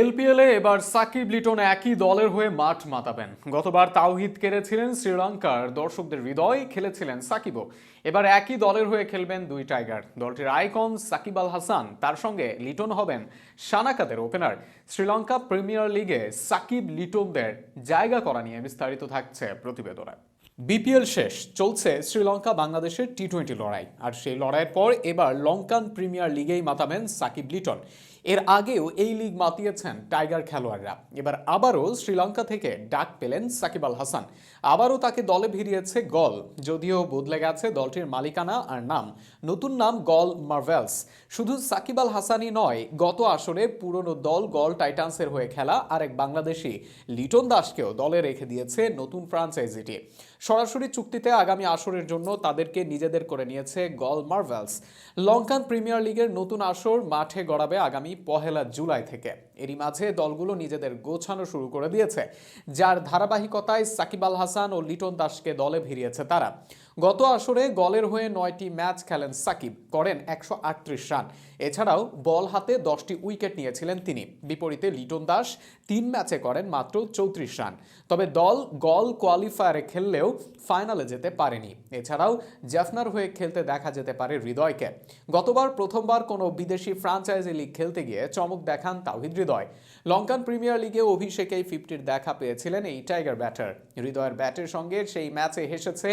এলপিএলে এবার সাকিব লিটন একই দলের হয়ে মাঠ মাতাবেন। গতবার তাওহিদ কেড়েছিলেন শ্রীলঙ্কার দর্শকদের হৃদয়, খেলেছিলেন সাকিবও। এবার একই দলের হয়ে খেলবেন দুই টাইগার। দলটির আইকন সাকিব আল হাসান, তার সঙ্গে লিটন হবেন সানাকাতের ওপেনার। শ্রীলঙ্কা প্রিমিয়ার লিগে সাকিব লিটনদের জায়গা করা নিয়ে বিস্তারিত থাকছে প্রতিবেদনে। বিপিএল শেষ, চলছে শ্রীলঙ্কা বাংলাদেশের টি টোয়েন্টি লড়াই। আর সেই লড়াইয়ের পর এবার লঙ্কান প্রিমিয়ার লিগেই মাতাবেন সাকিব লিটন। এর আগেও এই লিগ মাতিয়েছেন টাইগার খেলোয়াড়রা। এবার আবারও শ্রীলঙ্কা থেকে ডাক পেলেন সাকিব আল হাসান। আবারও তাকে দলে ভিড়িয়েছে গল। যদিও বদলে গেছে দলটির মালিকানা আর নাম। নতুন নাম গল মার্ভেলস। শুধু সাকিব আল হাসানই নয়, গত আসরে পুরনো দল গল টাইটান্সের হয়ে খেলা আরেক বাংলাদেশি লিটন দাসকেও দলে রেখে দিয়েছে নতুন ফ্রাঞ্চাইজিটি। সরাসরি চুক্তিতে আগামী আসরের জন্য তাদেরকে নিজেদের করে নিয়েছে গল মার্ভেলস। লঙ্কান প্রিমিয়ার লিগের নতুন আসর মাঠে গড়াবে আগামী পহেলা জুলাই থেকে। এরই মাঝে দলগুলো নিজেদের গোছানো শুরু করে দিয়েছে, যার ধারাবাহিকতায় সাকিব আল হাসান ও লিটন দাসকে দলে ভিড়িয়েছে তারা। গত আসরে গলের হয়ে নয়টি ম্যাচ খেলেন সাকিব, করেন একশো আটত্রিশ রান। এছাড়াও বল হাতে দশটি উইকেট নিয়েছিলেন তিনি। বিপরীতে লিটন দাস তিন ম্যাচে করেন মাত্র চৌত্রিশ রান। তবে দল গল কোয়ালিফায়ারে খেললেও ফাইনালে যেতে পারেনি। এছাড়াও জাফনার হয়ে খেলতে দেখা যেতে পারে হৃদয়কে। গতবার প্রথমবার কোনো বিদেশি ফ্রাঞ্চাইজি লিগ খেলতে গিয়ে চমক দেখান তাওহিদ হৃদয়। লঙ্কান প্রিমিয়ার লিগে অভিষেকেই ফিফটির দেখা পেয়েছিলেন এই টাইগার ব্যাটার। হৃদয়ের ব্যাটের সঙ্গে সেই ম্যাচে হেসেছে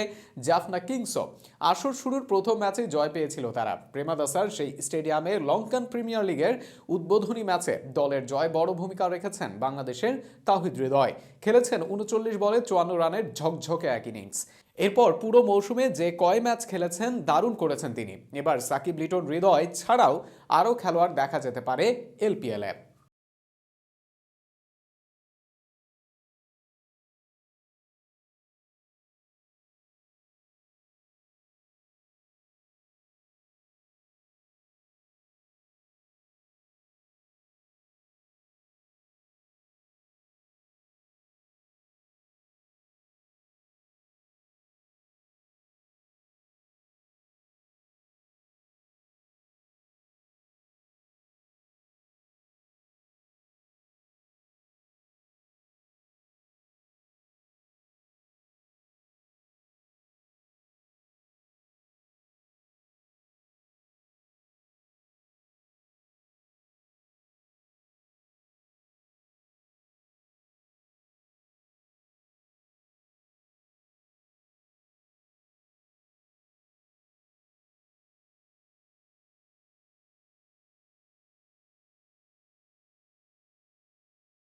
জাফনা কিংসও আসর শুরুর প্রথম ম্যাচে জয় পেয়েছিল তারা। প্রেমাদাসার সেই স্টেডিয়ামে লঙ্কান প্রিমিয়ার লিগের উদ্বোধনী ম্যাচে দলের জয় বড় ভূমিকা রেখেছেন বাংলাদেশের তাহিদ হৃদয়। খেলেছেন উনচল্লিশ বলে চুয়ান্ন রানের ঝকঝকে এক ইনিংস। এরপর পুরো মৌসুমে যে কয় ম্যাচ খেলেছেন, দারুণ করেছেন তিনি। এবার সাকিব লিটন হৃদয় ছাড়াও আরও খেলোয়াড় দেখা যেতে পারে এলপিএলে